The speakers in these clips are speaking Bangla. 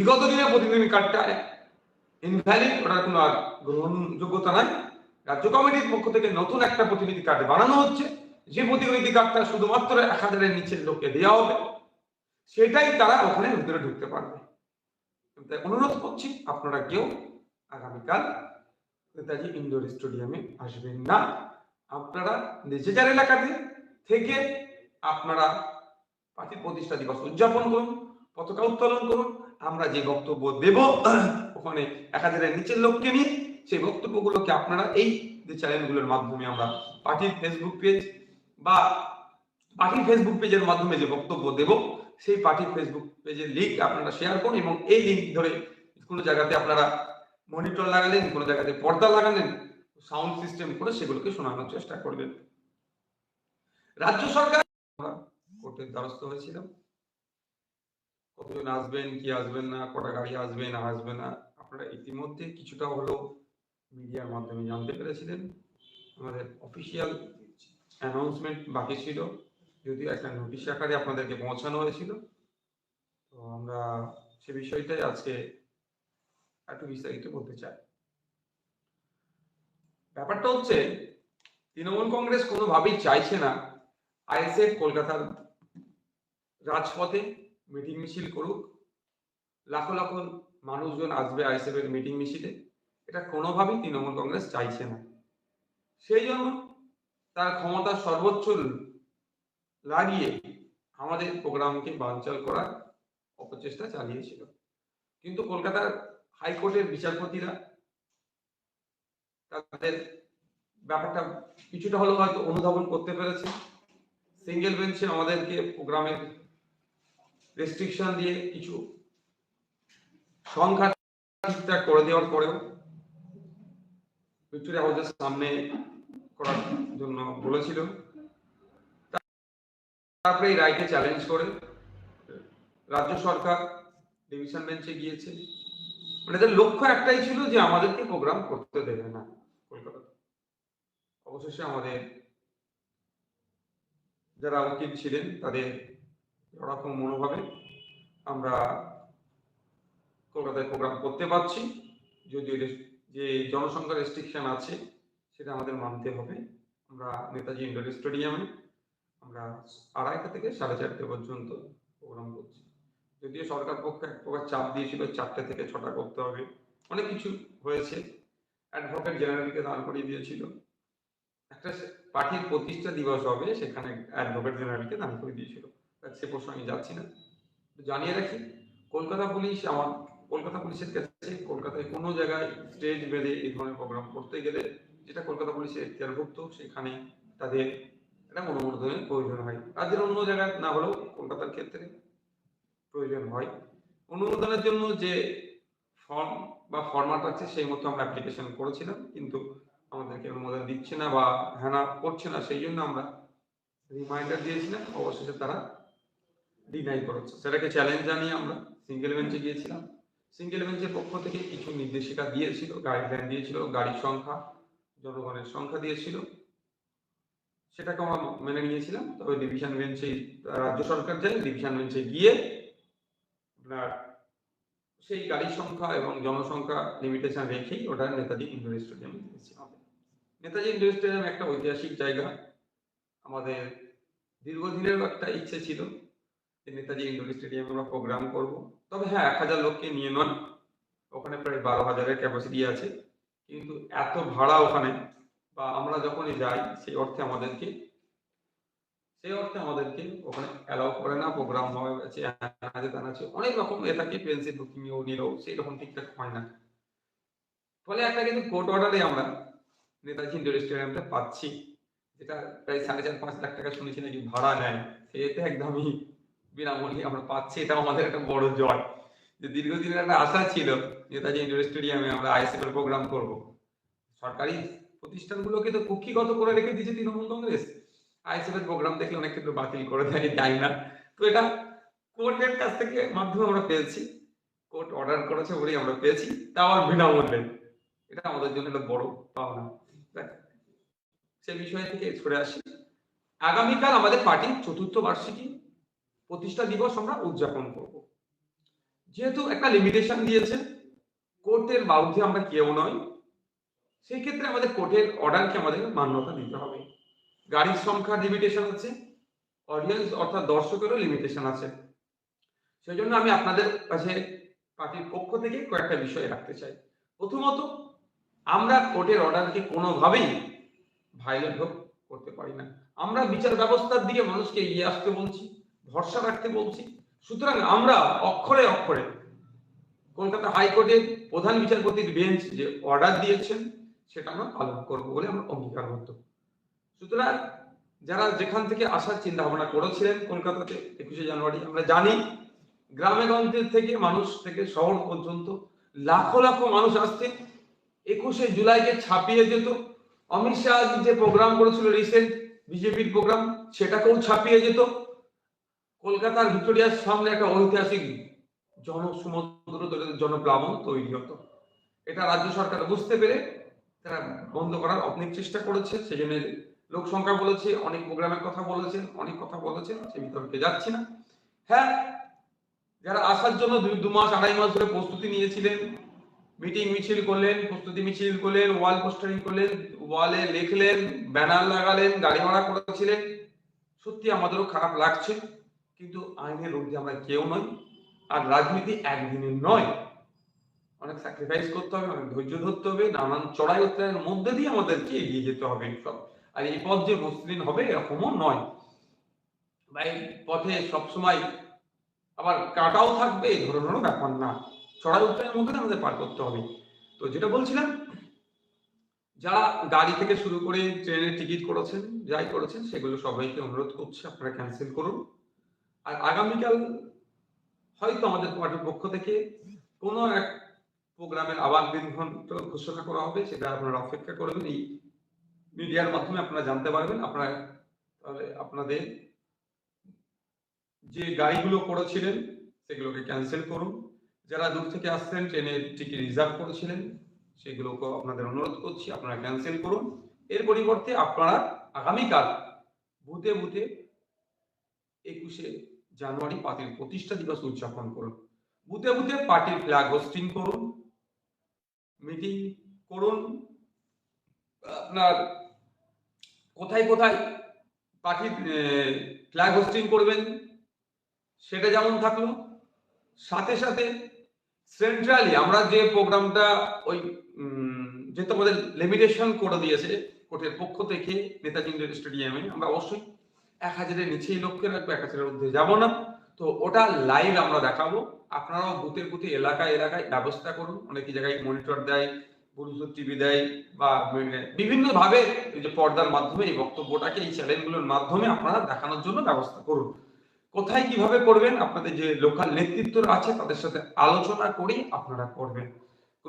বিগত দিনে প্রতিনিধি কার্ডটা ইনভ্যালিড ওটার কোনো আর গ্রহণযোগ্যতা নাই। রাজ্য কমিটির পক্ষ থেকে নতুন একটা প্রতিনিধি কার্ড বানানো হচ্ছে। যে প্রতিনিধি কার্ডটা শুধুমাত্র এক হাজারের নিচের লোককে দেওয়া হবে, সেটাই তারা ওখানে ভিতরে ঢুকতে পারবে। তাই অনুরোধ করছি, আপনারা কেউ আগামীকাল নেতাজি ইনডোর স্টেডিয়ামে আসবেন না। আপনারা নিজে যার এলাকাতে থেকে আপনারা পার্টির প্রতিষ্ঠা দিবস উদযাপন করুন, পতাকা উত্তোলন করুন আমরা যে বক্তব্য দেব, ওখানে এক হাজারের নিচের লোককে নিয়ে সেই বক্তব্যগুলোকে আপনারা এই যে চ্যানেলগুলোর মাধ্যমে আমরা পার্টির ফেসবুক পেজ বা পার্টির ফেসবুক পেজের মাধ্যমে যে বক্তব্য দেব, সেই পার্টির ফেসবুক পেজের লিঙ্ক আপনারা শেয়ার করুন এবং এই লিঙ্ক ধরে কোনো জায়গাতে আপনারা মনিটর লাগালেন কোনো জায়গাতে পর্দা লাগালেন সাউন্ড সিস্টেম করে সেগুলোকে শোনানোর চেষ্টা করবেন। রাজ্য সরকার কোর্টের দ্বারস্থ হয়েছিলাম। কতজন আসবেন, কি আসবেন না, কটা গাড়ি আসবে না আসবে না, আপনারা ইতিমধ্যে কিছুটা হলেও মিডিয়ার মাধ্যমে জানতে পেরেছিলেন। আমাদের অফিসিয়াল অ্যানাউন্সমেন্ট বাকি ছিল, যদিও একটা নোটিশ আকারে আপনাদেরকে পৌঁছানো হয়েছিল। তো আমরা সে বিষয়টাই আজকে একটু বিস্তারিত বলতে চাই। ব্যাপারটা হচ্ছে, তৃণমূল কংগ্রেস কোনোভাবেই চাইছে না আইএসএফ কলকাতার রাজপথে মিটিং মিছিল করুক, লাখো লাখো মানুষজন আসবে আইএসএফ এর মিটিং মিছিলে। এটা কোনোভাবেই তৃণমূল কংগ্রেস চাইছে না। সেই জন্য তার ক্ষমতা সর্বোচ্চ লাগিয়ে আমাদের প্রোগ্রামকে বানচাল করার অপচেষ্টা চালিয়েছিল। কিন্তু কলকাতার হাইকোর্টের বিচারপতিরা তাদের ব্যাপারটা কিছুটা হলেও হয়তো অনুধাবন করতে পেরেছে। সিঙ্গেল বেঞ্চে আমাদেরকে প্রোগ্রামের রেস্ট্রিকশন দিয়ে কিছু সংখ্যা ঠিকঠাক করে দেওয়ার পরেও ভিক্টোরিয়া হাউসের সামনে করার জন্য বলেছিল। তারপরে এই রায়কে চ্যালেঞ্জ করে রাজ্য সরকার ডিভিশন বেঞ্চে গিয়েছে। মানে এদের লক্ষ্য একটাই ছিল যে আমাদেরকে প্রোগ্রাম করতে দেবে না কলকাতাতে। অবশেষে আমাদের যারা উকিল ছিলেন, তাদের ওরকম মনোভাবে আমরা কলকাতায় প্রোগ্রাম করতে পারছি। যদিও যে জনসংখ্যা রেস্ট্রিকশন আছে, সেটা আমাদের মানতে হবে। আমরা নেতাজি ইন্ডোর স্টেডিয়ামে আমরা আড়াইটা থেকে সাড়ে চারটে পর্যন্ত প্রোগ্রাম করছি। যদিও সরকার পক্ষে এক প্রকার চাপ দিয়েছিল, চারটে থেকে ছটা করতে হবে। অনেক কিছু হয়েছে। অ্যাডভোকেট জেনারেলকে দাঁড় করিয়ে দিয়েছিল। একটা পার্টির প্রতিষ্ঠা দিবস হবে, সেখানে অ্যাডভোকেট জেনারেলকে দাঁড় করে দিয়েছিল। সে প্রসঙ্গে যাচ্ছি না। জানিয়ে রাখি, কলকাতা পুলিশ আমার, কলকাতা পুলিশের কাছে, কলকাতায় কোনো জায়গায় স্টেজ বেঁধে এই ধরনের প্রোগ্রাম করতে গেলে যেটা কলকাতা পুলিশের এখতিয়ারভুক্ত, সেখানে তাদের একটা অনুমোদনের প্রয়োজন হয়। রাজ্যের অন্য জায়গায় না হলেও কলকাতার ক্ষেত্রে প্রয়োজন হয়। অনুমোদনের জন্য যে ফর্ম বা ফরম্যাট আছে, সেই মতো আমরা অ্যাপ্লিকেশন করেছিলাম, কিন্তু আমাদেরকে অনুমোদন দিচ্ছে না বা হ্যানা করছে না, সেই জন্য আমরা রিমাইন্ডার দিয়েছিলাম। অবশেষে তারা ডিনাই করেছে। সেটাকে চ্যালেঞ্জ জানিয়ে আমরা সিঙ্গেল বেঞ্চে গিয়েছিলাম। সিঙ্গেল বেঞ্চের পক্ষ থেকে কিছু নির্দেশিকা দিয়েছিল গাইডলাইন দিয়েছিল, গাড়ির সংখ্যা, জনগণের সংখ্যা দিয়েছিল। সেটাকে আমরা মেনে নিয়েছিলাম। তবে ডিভিশন বেঞ্চে রাজ্য সরকার যায় ডিভিশন বেঞ্চে গিয়ে আপনার সেই গাড়ির সংখ্যা এবং জনসংখ্যা লিমিটেশন রেখেই ওটা নেতাজি ইন্ডোর স্টেডিয়ামে দিয়েছি নেতাজি ইন্ডোর স্টেডিয়াম একটা ঐতিহাসিক জায়গা। আমাদের দীর্ঘদিনেরও একটা ইচ্ছে ছিল নেতাজি ইন্ডোর স্টেডিয়ামে আমরা প্রোগ্রাম করব। তবে হ্যাঁ এক হাজার লোককে নিয়ে নয়। ওখানে প্রায় বারো হাজারের ক্যাপাসিটি আছে। কিন্তু এত ভাড়া ওখানে বা আমরা যখনই যাই, সেই অর্থে আমাদেরকে, সেই অর্থে আমাদেরকে ওখানে অ্যালাউ করে না। প্রোগ্রাম আছে আছে আছে। অনেক রকম এ থাকে পেন্সিল বুকিংও নিলেও সেই রকম ঠিকঠাক হয় না। ফলে একটা কিন্তু কোর্ট অর্ডারে আমরা নেতাজি ইন্ডোর স্টেডিয়ামটা পাচ্ছি। যেটা প্রায় সাড়ে চার, পাঁচ লাখ টাকা শুনেছি নাকি ভাড়া নেয়। সেটা একদমই বিনামূল্যে আমরা পাচ্ছি এটা আমাদের একটা বড় জয়। যে দীর্ঘদিনের একটা আশা ছিল নেতাজি ইন্ডোর স্টেডিয়ামে আমরা আইএসএফ প্রোগ্রাম করব। সরকারি প্রতিষ্ঠানগুলোকে তো কুক্ষিগত করে রেখে দিয়েছে তৃণমূল কংগ্রেস। আইএসএফ এর প্রোগ্রাম দেখলে অনেক ক্ষেত্রে বাতিল করে দেয় যাই না। তো এটা কোর্টের কাছ থেকে মাধ্যমে আমরা পেয়েছি। কোর্ট অর্ডার করেছে বলেই আমরা পেয়েছি, তাও আর বিনামূল্যে। এটা আমাদের জন্য একটা বড় পাওনা। সে বিষয় থেকে সরে আসি। আগামীকাল আমাদের পার্টির চতুর্থ বার্ষিকী। প্রতিষ্ঠা দিবস আমরা উদযাপন করব। যেহেতু একটা লিমিটেশন দিয়েছে, কোর্টের বাউদ্ধে আমরা কেউ নয় সেই ক্ষেত্রে আমাদের কোর্টের অর্ডারকে আমাদের মান্যতা দিতে হবে। গাড়ির সংখ্যার লিমিটেশন আছে অডিয়েন্স অর্থাৎ দর্শকেরও লিমিটেশন আছে। সেই জন্য আমি আপনাদের কাছে, পার্টির পক্ষ থেকে কয়েকটা বিষয় রাখতে চাই। প্রথমত, আমরা কোর্টের অর্ডারকে কোনোভাবেই ভায়োলেট করতে পারি না। আমরা বিচার ব্যবস্থার দিকে মানুষকে এগিয়ে আসতে বলছি। ভরসা রাখতে বলছি। সুতরাং আমরা অক্ষরে অক্ষরে কলকাতা হাইকোর্টের প্রধান বিচারপতির বেঞ্চ যে অর্ডার দিয়েছেন, সেটা আমরা পালন করব বলে আমরা অঙ্গীকারবদ্ধ। সুতরাং যারা যেখান থেকে আসার চিন্তা ভাবনা করেছিলেন কলকাতাতে একুশে জানুয়ারি, আমরা জানি গ্রামে গঞ্জের থেকে মানুষ থেকে শহর পর্যন্ত লাখো লাখো মানুষ আসছে। একুশে জুলাইকে ছাপিয়ে যেত। অমিত শাহ যে প্রোগ্রাম করেছিল রিসেন্ট বিজেপির প্রোগ্রাম সেটাকেও ছাপিয়ে যেত। কলকাতার ভিক্টোরিয়ার সামনে একটা ঐতিহাসিক জনসমুদ্র জনপ্লাবন তৈরি হতো। এটা রাজ্য সরকার বুঝতে পেরে তারা বন্ধ করার অনেক চেষ্টা করেছে সেই জন্য লোক সংখ্যা বলেছে, অনেক প্রোগ্রামের কথা বলেছেন অনেক কথা বলেছেন সে বিতর্কে যাচ্ছি না। হ্যাঁ যারা আসার জন্য দু মাস, আড়াই মাস ধরে প্রস্তুতি নিয়েছিলেন, মিটিং মিছিল করলেন, প্রস্তুতি মিছিল করলেন, ওয়াল পোস্টারিং করলেন, ওয়ালে লিখলেন, ব্যানার লাগালেন, গাড়ি ভাড়া করেছিলেন। সত্যি আমাদেরও খারাপ লাগছে। কিন্তু আইনের ঊর্ধ্বে আমরা কেউ নই, আর রাজনীতি একদিনের নয়। অনেক স্যাক্রিফাইস করতে হবে, অনেক ধৈর্য ধরতে হবে, নানান চড়াই উত্তরায়ের মধ্যে দিয়ে আমাদেরকে এগিয়ে যেতে হবে সব। আর এই পথ যে মসৃণ হবে এরকমও নয়। বা এই পথে সবসময় আবার কাটাও থাকবে, এই ধরনেরও ব্যাপার না। চড়াই উত্তরায়ের মধ্যে আমাদের পার করতে হবে। তো যেটা বলছিলাম, যারা গাড়ি থেকে শুরু করে ট্রেনের টিকিট করেছেন, যাই করেছেন, সেগুলো সবাইকে অনুরোধ করছি, আপনারা ক্যান্সেল করুন। আর আগামীকাল হয়তো আমাদের পার্টির পক্ষ থেকে কোনো এক প্রোগ্রামের আবার দিনক্ষণ ঘোষণা করা হবে, সেটা আপনারা অপেক্ষা করবেন। এই মিডিয়ার মাধ্যমে আপনারা জানতে পারবেন। আপনারা তাহলে আপনাদের যে গাড়িগুলো করেছিলেন সেগুলোকে ক্যান্সেল করুন। যারা দূর থেকে আসছেন, ট্রেনের টিকিট রিজার্ভ করেছিলেন সেগুলোকে আপনাদের অনুরোধ করছি, আপনারা ক্যান্সেল করুন। এর পরিবর্তে আপনারা আগামীকাল বুথে বুথে একুশে জানুয়ারি পার্টির প্রতিষ্ঠা দিবস উদযাপন করুন। বুথে বুথে পার্টির ফ্ল্যাগ হোস্টিং করুন মিটিং করুন আপনার কোথায় কোথায় পার্টির ফ্ল্যাগ হোস্টিং করবেন সেটা যেমন থাকল। সাথে সাথে সেন্ট্রালি আমরা যে প্রোগ্রামটা ওই উম, যেহেতু আমাদের লিমিটেশন করে দিয়েছে কোর্টের পক্ষ থেকে নেতাজি ইন্ডোর স্টেডিয়ামে আমরা অবশ্যই এক হাজারের নিচেই লক্ষ্যে রাখব, এক হাজারের ঊর্ধ্বে যাব না। তো ওটা লাইভ আমরা দেখাবো। আপনারাও বুথের বুথে এলাকায় এলাকায় ব্যবস্থা করুন। অনেক জায়গায় মনিটর দেয় পুরুষ টিভি দেয় বা বিভিন্ন ভাবে যে পর্দার মাধ্যমে এই বক্তব্যটাকে, এই চ্যানেলগুলোর মাধ্যমে আপনারা দেখানোর জন্য ব্যবস্থা করুন। কোথায় কীভাবে করবেন? আপনাদের যে লোকাল নেতৃত্ব আছে, তাদের সাথে আলোচনা করে আপনারা করবেন।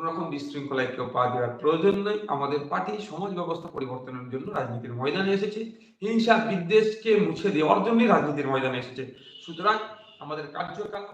কোন রকম বিশৃঙ্খলায় কেউ পা দেওয়ার প্রয়োজন নেই। আমাদের পার্টি সমাজ ব্যবস্থা পরিবর্তনের জন্য রাজনীতির ময়দানে এসেছে। হিংসা বিদ্বেষকে মুছে দেওয়ার জন্যই রাজনীতির ময়দানে এসেছে। সুতরাং আমাদের কার্যকলাপ